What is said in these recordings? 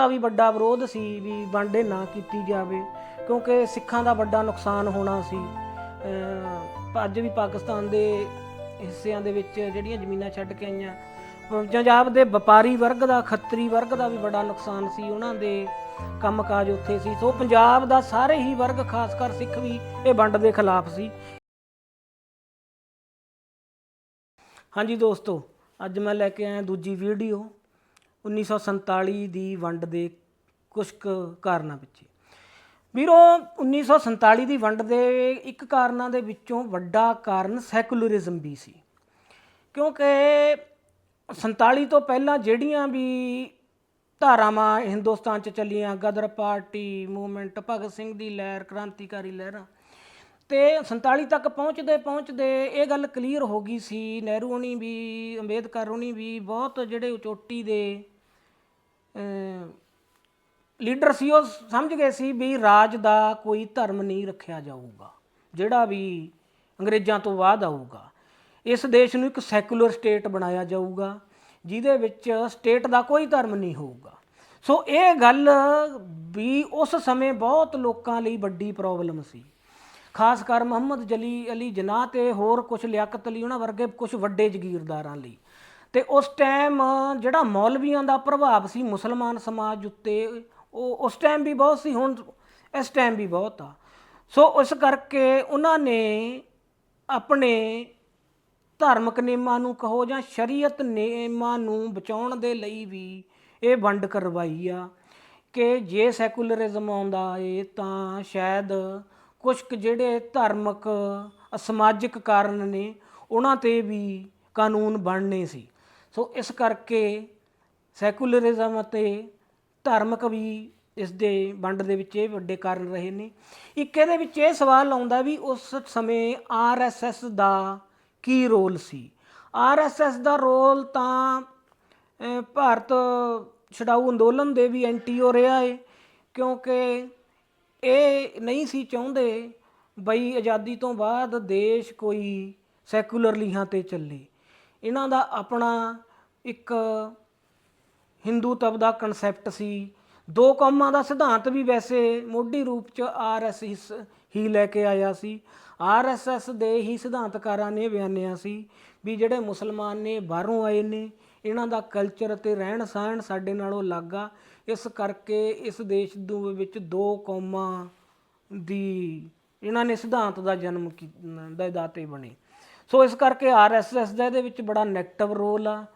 ਦਾ ਵੀ ਵੱਡਾ ਵਿਰੋਧ ਸੀ ਵੀ ਵੰਡੇ ਨਾ ਕੀਤੀ ਜਾਵੇ, ਕਿਉਂਕਿ ਸਿੱਖਾਂ ਦਾ ਵੱਡਾ ਨੁਕਸਾਨ ਹੋਣਾ ਸੀ। ਅੱਜ ਵੀ ਪਾਕਿਸਤਾਨ ਦੇ ਹਿੱਸਿਆਂ ਦੇ ਵਿੱਚ ਜਿਹੜੀਆਂ ਜ਼ਮੀਨਾਂ ਛੱਡ ਕੇ ਆਈਆਂ ਪੰਜਾਬ ਦੇ ਵਪਾਰੀ ਵਰਗ ਦਾ, ਖੱਤਰੀ ਵਰਗ ਦਾ ਵੀ ਬੜਾ ਨੁਕਸਾਨ ਸੀ, ਉਹਨਾਂ ਦੇ ਕੰਮਕਾਜ ਉੱਥੇ ਸੀ। ਸੋ ਪੰਜਾਬ ਦਾ ਸਾਰੇ ਹੀ ਵਰਗ, ਖਾਸ ਕਰ ਸਿੱਖ ਵੀ, ਇਹ ਵੰਡ ਦੇ ਖਿਲਾਫ ਸੀ। ਹਾਂਜੀ ਦੋਸਤੋ, ਅੱਜ ਮੈਂ ਲੈ ਕੇ ਆਇਆ ਦੂਜੀ ਵੀਡੀਓ। 1947 ਦੀ ਵੰਡ ਦੇ ਕੁਝ ਕੁ ਕਾਰਨਾਂ ਪਿੱਛੇ। ਵੀਰੋ 1947 ਦੀ ਵੰਡ ਦੇ ਇੱਕ ਕਾਰਨਾਂ ਦੇ ਵਿੱਚੋਂ ਵੱਡਾ ਕਾਰਨ ਸੈਕੂਲਰਿਜ਼ਮ ਵੀ ਸੀ। ਕਿਉਂਕਿ 47 ਤੋਂ ਪਹਿਲਾਂ ਜਿਹੜੀਆਂ ਵੀ ਧਾਰਾਵਾਂ ਹਿੰਦੁਸਤਾਨ 'ਚ ਚੱਲੀਆਂ, ਗਦਰ ਪਾਰਟੀ, ਮੂਵਮੈਂਟ, ਭਗਤ ਸਿੰਘ ਦੀ ਲਹਿਰ, ਕ੍ਰਾਂਤੀਕਾਰੀ ਲਹਿਰਾਂ, ਤੇ 47 ਤੱਕ ਪਹੁੰਚਦੇ ਪਹੁੰਚਦੇ ਇਹ ਗੱਲ ਕਲੀਅਰ ਹੋ ਗਈ ਸੀ। ਨਹਿਰੂ ਹੋਣੀ ਵੀ, ਅੰਬੇਦਕਰ ਹੋਣੀ ਵੀ ਬਹੁਤ ਜਿਹੜੇ ਉਚੋਟੀ ਦੇ ਲੀਡਰ ਸੀ ਉਹ, ਸਮਝ ਗਏ ਸੀ ਵੀ ਰਾਜ ਦਾ ਕੋਈ ਧਰਮ ਨਹੀਂ ਰੱਖਿਆ ਜਾਊਗਾ, ਜਿਹੜਾ ਵੀ ਅੰਗਰੇਜ਼ਾਂ ਤੋਂ ਬਾਅਦ ਆਊਗਾ। ਇਸ ਦੇਸ਼ ਨੂੰ ਇੱਕ ਸੈਕੂਲਰ ਸਟੇਟ ਬਣਾਇਆ ਜਾਊਗਾ, ਜਿਹਦੇ ਵਿੱਚ ਸਟੇਟ ਦਾ ਕੋਈ ਧਰਮ ਨਹੀਂ ਹੋਊਗਾ। ਸੋ ਇਹ ਗੱਲ ਵੀ ਉਸ ਸਮੇਂ ਬਹੁਤ ਲੋਕਾਂ ਲਈ ਵੱਡੀ ਪ੍ਰੋਬਲਮ ਸੀ। ਖਾਸ ਕਰ ਮੁਹੰਮਦ ਜਲੀ ਅਲੀ ਜਨਾਹ ਤੇ ਹੋਰ ਕੁਝ ਲਿਆਕਤ ਅਲੀ ਉਹਨਾਂ ਵਰਗੇ ਕੁਝ ਵੱਡੇ ਜ਼ਗੀਰਦਾਰਾਂ ਲਈ। ਤੇ ਉਸ ਟਾਈਮ ਜਿਹੜਾ ਮੌਲਵੀਆਂ ਦਾ ਪ੍ਰਭਾਵ ਸੀ ਮੁਸਲਮਾਨ ਸਮਾਜ ਉੱਤੇ, ਉਹ ਉਸ ਟਾਈਮ ਵੀ ਬਹੁਤ ਸੀ, ਹੁਣ ਇਸ ਟਾਈਮ ਵੀ ਬਹੁਤ ਆ। ਸੋ ਉਸ ਕਰਕੇ ਉਹਨਾਂ ਨੇ ਆਪਣੇ ਧਾਰਮਿਕ ਨਿਯਮਾਂ ਨੂੰ ਕਹੋ ਜਾਂ ਸ਼ਰੀਅਤ ਨਿਯਮਾਂ ਨੂੰ ਬਚਾਉਣ ਦੇ ਲਈ ਵੀ ਇਹ ਵੰਡ ਕਰਵਾਈ ਆ ਕਿ ਜੇ ਸੈਕੂਲਰਿਜ਼ਮ ਆਉਂਦਾ ਏ ਤਾਂ ਸ਼ਾਇਦ ਕੁਝ ਕੁ ਜਿਹੜੇ ਧਾਰਮਿਕ ਸਮਾਜਿਕ ਕਾਰਨ ਨੇ, ਉਹਨਾਂ ਤੇ ਵੀ ਕਾਨੂੰਨ ਬਣਨੇ ਸੀ। ਸੋ ਇਸ ਕਰਕੇ ਸੈਕੂਲਰਿਜ਼ਮ ਅਤੇ ਧਾਰਮਿਕ ਵੀ ਇਸ ਦੇ ਵੰਡ ਦੇ ਵਿੱਚ ਇਹ ਵੱਡੇ ਕਾਰਨ ਰਹੇ ਨੇ। ਇੱਕ ਇਹਦੇ ਵਿੱਚ ਇਹ ਸਵਾਲ ਆਉਂਦਾ ਵੀ ਉਸ ਸਮੇਂ ਆਰਐਸਐਸ ਦਾ ਕੀ ਰੋਲ ਸੀ? ਆਰਐਸਐਸ ਦਾ ਰੋਲ ਤਾਂ ਭਾਰਤ ਛਡਾਊ ਅੰਦੋਲਨ ਦੇ ਵੀ ਐਂਟੀ ਹੋ ਰਿਹਾ ਏ, ਕਿਉਂਕਿ ਇਹ ਨਹੀਂ ਸੀ ਚਾਹੁੰਦੇ ਬਈ ਆਜ਼ਾਦੀ ਤੋਂ ਬਾਅਦ ਦੇਸ਼ ਕੋਈ ਸੈਕੂਲਰ ਲੀਹਾਂ ਤੇ ਚੱਲੇ। ਇਹਨਾਂ ਦਾ ਆਪਣਾ ਇੱਕ ਹਿੰਦੂਤਵ ਦਾ ਕਨਸੈਪਟ ਸੀ। ਦੋ ਕੌਮਾਂ ਦਾ ਸਿਧਾਂਤ ਵੀ ਵੈਸੇ ਮੋਢੀ ਰੂਪ ਚ ਆਰਐਸਐਸ ਹੀ ਲੈ ਕੇ ਆਇਆ ਸੀ। ਆਰਐਸਐਸ ਦੇ ਹੀ ਸਿਧਾਂਤਕਾਰਾਂ ਨੇ ਬਿਆਨਿਆ ਸੀ ਵੀ ਜਿਹੜੇ ਮੁਸਲਮਾਨ ਨੇ, ਬਾਹਰੋਂ ਆਏ ਨੇ, ਇਹਨਾਂ ਦਾ ਕਲਚਰ ਅਤੇ ਰਹਿਣ ਸਹਿਣ ਸਾਡੇ ਨਾਲੋਂ ਅਲੱਗ ਆ। ਇਸ ਕਰਕੇ ਇਸ ਦੇਸ਼ ਦੇ ਵਿੱਚ ਦੋ ਕੌਮਾਂ ਦੀ ਇਹਨਾਂ ਨੇ ਸਿਧਾਂਤ ਦਾ ਜਨਮ ਕੀ- ਦਾ ਦਾਤੇ ਬਣੇ। ਸੋ ਇਸ ਕਰਕੇ ਆਰਐਸਐਸ ਦਾ ਇਹਦੇ ਵਿੱਚ ਬੜਾ ਨੈਗੇਟਿਵ ਰੋਲ ਆ।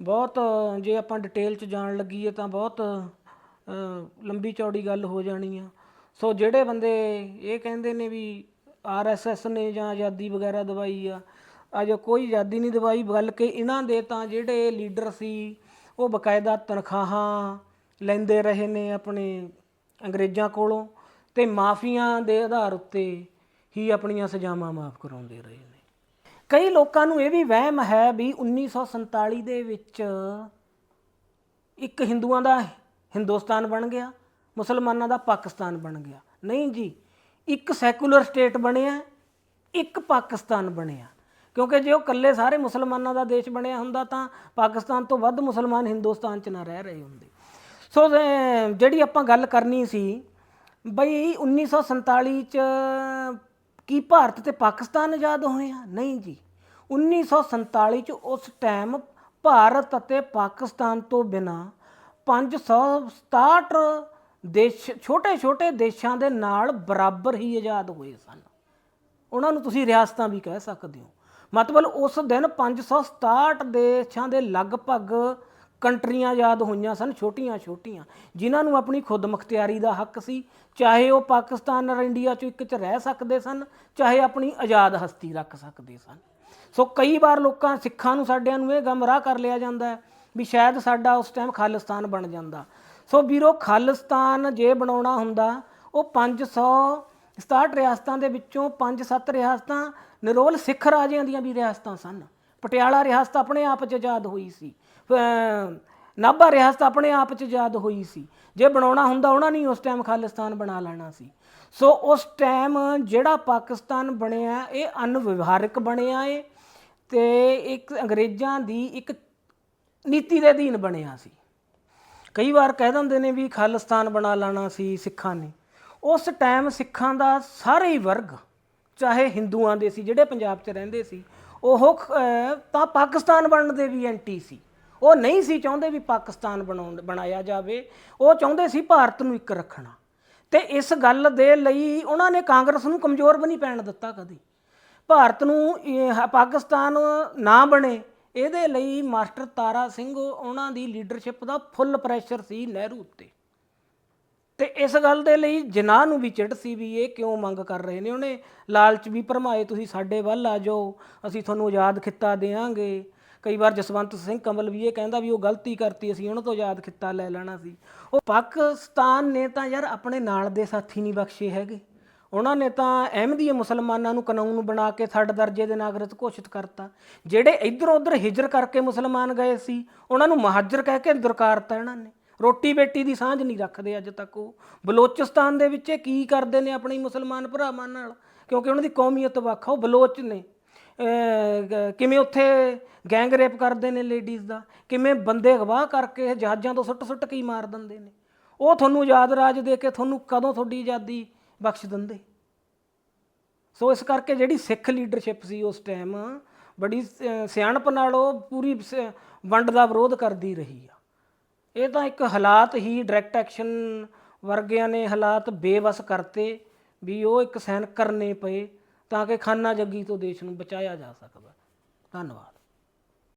ਬਹੁਤ, ਜੇ ਆਪਾਂ ਡਿਟੇਲ ਚ ਜਾਣ ਲੱਗੀਏ ਤਾਂ ਬਹੁਤ ਲੰਬੀ ਚੌੜੀ ਗੱਲ ਹੋ ਜਾਣੀ ਆ। ਸੋ ਜਿਹੜੇ ਬੰਦੇ ਇਹ ਕਹਿੰਦੇ ਨੇ ਵੀ ਆਰਐਸਐਸ ਨੇ ਜਾਂ ਆਜ਼ਾਦੀ ਵਗੈਰਾ ਦਵਾਈ ਆ, ਅਜ ਕੋਈ ਆਜ਼ਾਦੀ ਨਹੀਂ ਦਵਾਈ, ਬਲਕਿ ਇਹਨਾਂ ਦੇ ਤਾਂ ਜਿਹੜੇ ਲੀਡਰ ਸੀ, ਉਹ ਬਕਾਇਦਾ ਤਨਖਾਹਾਂ ਲੈਂਦੇ ਰਹੇ ਨੇ ਆਪਣੇ ਅੰਗਰੇਜ਼ਾਂ ਕੋਲੋਂ ਤੇ ਮਾਫੀਆਂ ਦੇ ਆਧਾਰ ਉੱਤੇ ਹੀ ਆਪਣੀਆਂ ਸਜ਼ਾਵਾਂ ਮਾਫ ਕਰਾਉਂਦੇ ਰਹੇ ਨੇ। ਕਈ ਲੋਕਾਂ ਨੂੰ ਇਹ ਵੀ ਵਹਿਮ ਹੈ ਵੀ 1947 ਦੇ ਵਿੱਚ ਇੱਕ ਹਿੰਦੂਆਂ ਦਾ ਹਿੰਦੁਸਤਾਨ ਬਣ ਗਿਆ, ਮੁਸਲਮਾਨਾਂ ਦਾ ਪਾਕਿਸਤਾਨ ਬਣ ਗਿਆ। ਨਹੀਂ ਜੀ, ਇੱਕ ਸੈਕੂਲਰ ਸਟੇਟ ਬਣਿਆ, ਇੱਕ ਪਾਕਿਸਤਾਨ ਬਣਿਆ। ਕਿਉਂਕਿ ਜੇ ਉਹ ਇਕੱਲੇ ਸਾਰੇ ਮੁਸਲਮਾਨਾਂ ਦਾ ਦੇਸ਼ ਬਣਿਆ ਹੁੰਦਾ ਤਾਂ ਪਾਕਿਸਤਾਨ ਤੋਂ ਵੱਧ ਮੁਸਲਮਾਨ ਹਿੰਦੁਸਤਾਨ 'ਚ ਨਾ ਰਹਿ ਰਹੇ ਹੁੰਦੇ। ਸੋ ਜਿਹੜੀ ਆਪਾਂ ਗੱਲ ਕਰਨੀ ਸੀ, ਬਈ 1947 ਚ ਕੀ ਭਾਰਤ ਤੇ ਪਾਕਿਸਤਾਨ ਆਜ਼ਾਦ ਹੋਏ ਆ? ਨਹੀਂ ਜੀ। 1947 ਚ ਉਸ ਟਾਈਮ ਭਾਰਤ ਅਤੇ ਪਾਕਿਸਤਾਨ ਤੋਂ ਬਿਨਾ 567 ਦੇਸ਼, ਛੋਟੇ-ਛੋਟੇ ਦੇਸ਼ਾਂ ਦੇ ਨਾਲ ਬਰਾਬਰ ਹੀ ਆਜ਼ਾਦ ਹੋਏ ਸਨ। ਉਹਨਾਂ ਨੂੰ ਤੁਸੀਂ ਰਿਆਸਤਾਂ ਵੀ ਕਹਿ ਸਕਦੇ ਹੋ। ਮਤਲਬ ਉਸ ਦਿਨ 567 ਦੇਸ਼ਾਂ ਦੇ ਲਗਭਗ ਕੰਟਰੀਆਂ ਆਜ਼ਾਦ ਹੋਈਆਂ ਸਨ ਛੋਟੀਆਂ-ਛੋਟੀਆਂ ਜਿਨ੍ਹਾਂ ਨੂੰ ਆਪਣੀ ਖੁਦਮੁਖਤਿਆਰੀ ਦਾ ਹੱਕ ਸੀ, ਚਾਹੇ ਉਹ ਪਾਕਿਸਤਾਨ ਔਰ ਇੰਡੀਆ ਚੋਂ ਇੱਕ ਚ ਰਹਿ ਸਕਦੇ ਸਨ, ਚਾਹੇ ਆਪਣੀ ਆਜ਼ਾਦ ਹਸਤੀ ਰੱਖ ਸਕਦੇ ਸਨ। ਸੋ ਕਈ ਵਾਰ ਲੋਕਾਂ ਸਿੱਖਾਂ ਨੂੰ ਸਾਡਿਆਂ ਨੂੰ ਇਹ ਗਮਰਾਹ ਕਰ ਲਿਆ ਜਾਂਦਾ ਹੈ ਵੀ ਸ਼ਾਇਦ ਸਾਡਾ ਉਸ ਟਾਈਮ ਖਾਲਿਸਤਾਨ ਬਣ ਜਾਂਦਾ। ਸੋ ਵੀਰੋ, ਖਾਲਿਸਤਾਨ ਜੇ ਬਣਾਉਣਾ ਹੁੰਦਾ, ਉਹ 567 ਰਿਆਸਤਾਂ ਦੇ ਵਿੱਚੋਂ 5-7 ਰਿਆਸਤਾਂ ਨਿਰੋਲ ਸਿੱਖ ਰਾਜਿਆਂ ਦੀਆਂ ਵੀ ਰਿਆਸਤਾਂ ਸਨ। ਪਟਿਆਲਾ ਰਿਆਸਤ ਆਪਣੇ ਆਪ 'ਚ ਆਜ਼ਾਦ ਹੋਈ ਸੀ। ਨਾਭਾ ਰਿਆਸਤ ਆਪਣੇ ਆਪ 'ਚ ਆਜ਼ਾਦ ਹੋਈ ਸੀ। ਜੇ ਬਣਾਉਣਾ ਹੁੰਦਾ ਉਹਨਾਂ ਨੇ ਉਸ ਟਾਈਮ ਖਾਲਿਸਤਾਨ ਬਣਾ ਲੈਣਾ ਸੀ। ਸੋ ਉਸ ਟਾਈਮ ਜਿਹੜਾ ਪਾਕਿਸਤਾਨ ਬਣਿਆ, ਇਹ ਅਨਵਿਵਹਾਰਿਕ ਬਣਿਆ ਏ ਤੇ ਇੱਕ ਅੰਗਰੇਜ਼ਾਂ ਦੀ ਇੱਕ ਨੀਤੀ ਦੇ ਅਧੀਨ ਬਣਿਆ ਸੀ। ਕਈ ਵਾਰ ਕਹਿ ਦਿੰਦੇ ਨੇ ਵੀ ਖਾਲਿਸਤਾਨ ਬਣਾ ਲੈਣਾ ਸੀ ਸਿੱਖਾਂ ਨੇ। ਉਸ ਟਾਈਮ ਸਿੱਖਾਂ ਦਾ ਸਾਰੇ ਹੀ ਵਰਗ, ਚਾਹੇ ਹਿੰਦੂਆਂ ਦੇ ਸੀ, ਜਿਹੜੇ ਪੰਜਾਬ 'ਚ ਰਹਿੰਦੇ ਸੀ, ਉਹ ਤਾਂ ਪਾਕਿਸਤਾਨ ਬਣਨ ਦੇ ਵੀ ਐਂਟੀ ਸੀ। ਉਹ ਨਹੀਂ ਸੀ ਚਾਹੁੰਦੇ ਵੀ ਪਾਕਿਸਤਾਨ ਬਣਾਉਣ, ਬਣਾਇਆ ਜਾਵੇ, ਉਹ ਚਾਹੁੰਦੇ ਸੀ ਭਾਰਤ ਨੂੰ ਇੱਕ ਰੱਖਣਾ। ਤੇ ਇਸ ਗੱਲ ਦੇ ਲਈ ਉਹਨਾਂ ਨੇ ਕਾਂਗਰਸ ਨੂੰ ਕਮਜ਼ੋਰ ਵੀ ਨਹੀਂ ਪੈਣ ਦਿੱਤਾ ਕਦੀ। ਭਾਰਤ ਨੂੰ ਪਾਕਿਸਤਾਨ ਨਾ ਬਣੇ, ਇਹਦੇ ਲਈ ਮਾਸਟਰ ਤਾਰਾ ਸਿੰਘ ਉਹਨਾਂ ਦੀ ਲੀਡਰਸ਼ਿਪ ਦਾ ਫੁੱਲ ਪ੍ਰੈਸ਼ਰ ਸੀ ਨਹਿਰੂ ਉੱਤੇ। ਤੇ ਇਸ ਗੱਲ ਦੇ ਲਈ ਜਿਨ੍ਹਾਂ ਨੂੰ ਵੀ ਚਿੜ ਸੀ ਵੀ ਇਹ ਕਿਉਂ ਮੰਗ ਕਰ ਰਹੇ ਨੇ? ਉਹਨੇ ਲਾਲਚ ਵੀ ਭਰਮਾਏ, ਤੁਸੀਂ ਸਾਡੇ ਵੱਲ ਆ ਜਾਓ, ਅਸੀਂ ਤੁਹਾਨੂੰ ਆਜ਼ਾਦ ਖਿੱਤਾ ਦੇਵਾਂਗੇ। ਕਈ ਵਾਰ ਜਸਵੰਤ ਸਿੰਘ ਕੰਵਲ ਵੀ ਇਹ ਕਹਿੰਦਾ ਵੀ ਉਹ ਗਲਤੀ ਕਰਤੀ, ਅਸੀਂ ਉਹਨਾਂ ਤੋਂ ਆਜ਼ਾਦ ਖਿੱਤਾ ਲੈ ਲੈਣਾ ਸੀ। ਉਹ ਪਾਕਿਸਤਾਨ ਨੇ ਤਾਂ ਯਾਰ ਆਪਣੇ ਨਾਲ ਦੇ ਸਾਥੀ ਨਹੀਂ ਬਖਸ਼ੇ ਹੈਗੇ। ਉਹਨਾਂ ਨੇ ਤਾਂ ਅਹਿਮਦੀਏ ਮੁਸਲਮਾਨਾਂ ਨੂੰ ਕਾਨੂੰਨ ਬਣਾ ਕੇ ਥਰਡ ਦਰਜੇ ਦੇ ਨਾਗਰਿਕ ਘੋਸ਼ਿਤ ਕਰਤਾ। ਜਿਹੜੇ ਇੱਧਰ ਉੱਧਰ ਹਿਜਰ ਕਰਕੇ ਮੁਸਲਮਾਨ ਗਏ ਸੀ, ਉਹਨਾਂ ਨੂੰ ਮਹਾਜਰ ਕਹਿ ਕੇ ਦੁਰਕਾਰਤਾ ਇਹਨਾਂ ਨੇ। ਰੋਟੀ ਬੇਟੀ ਦੀ ਸਾਂਝ ਨਹੀਂ ਰੱਖਦੇ ਅੱਜ ਤੱਕ ਉਹ। ਬਲੋਚਿਸਤਾਨ ਦੇ ਵਿੱਚ ਇਹ ਕੀ ਕਰਦੇ ਨੇ ਆਪਣੇ ਮੁਸਲਮਾਨ ਭਰਾਵਾਂ ਨਾਲ? ਕਿਉਂਕਿ ਉਹਨਾਂ ਦੀ ਕੌਮੀਅਤ ਵੱਖ ਆ, ਉਹ ਬਲੋਚ ਨੇ। ਕਿਵੇਂ ਉੱਥੇ ਗੈਂਗ ਰੇਪ ਕਰਦੇ ਨੇ ਲੇਡੀਜ਼ ਦਾ? ਕਿਵੇਂ ਬੰਦੇ ਅਗਵਾ ਕਰਕੇ ਜਹਾਜ਼ਾਂ ਤੋਂ ਸੁੱਟ ਸੁੱਟ ਕੇ ਹੀ ਮਾਰ ਦਿੰਦੇ ਨੇ? ਉਹ ਤੁਹਾਨੂੰ ਆਜ਼ਾਦ ਰਾਜ ਦੇ ਕੇ ਤੁਹਾਨੂੰ ਕਦੋਂ ਤੁਹਾਡੀ ਆਜ਼ਾਦੀ ਬਖਸ਼ ਦਿੰਦੇ? ਸੋ ਇਸ ਕਰਕੇ ਜਿਹੜੀ ਸਿੱਖ ਲੀਡਰਸ਼ਿਪ ਸੀ ਉਸ ਟਾਈਮ ਬੜੀ ਅਹ, ਸਿਆਣਪ ਨਾਲ ਉਹ ਪੂਰੀ ਸ- ਵੰਡ ਦਾ ਵਿਰੋਧ ਕਰਦੀ ਰਹੀ ਆ। ਇਹ ਤਾਂ ਇੱਕ ਹਾਲਾਤ ਹੀ ਡਾਇਰੈਕਟ ਐਕਸ਼ਨ ਵਰਗਿਆਂ ਨੇ ਹਾਲਾਤ ਬੇਵਸ ਕਰਤੇ ਵੀ ਉਹ ਇੱਕ ਸੈਨ ਕਰਨੇ ਪਏ। ਤਾਂ ਕਿ ਖਾਨਾ ਜੱਗੀ ਤੋਂ ਦੇਸ਼ ਨੂੰ ਬਚਾਇਆ ਜਾ ਸਕਦਾ। ਧੰਨਵਾਦ।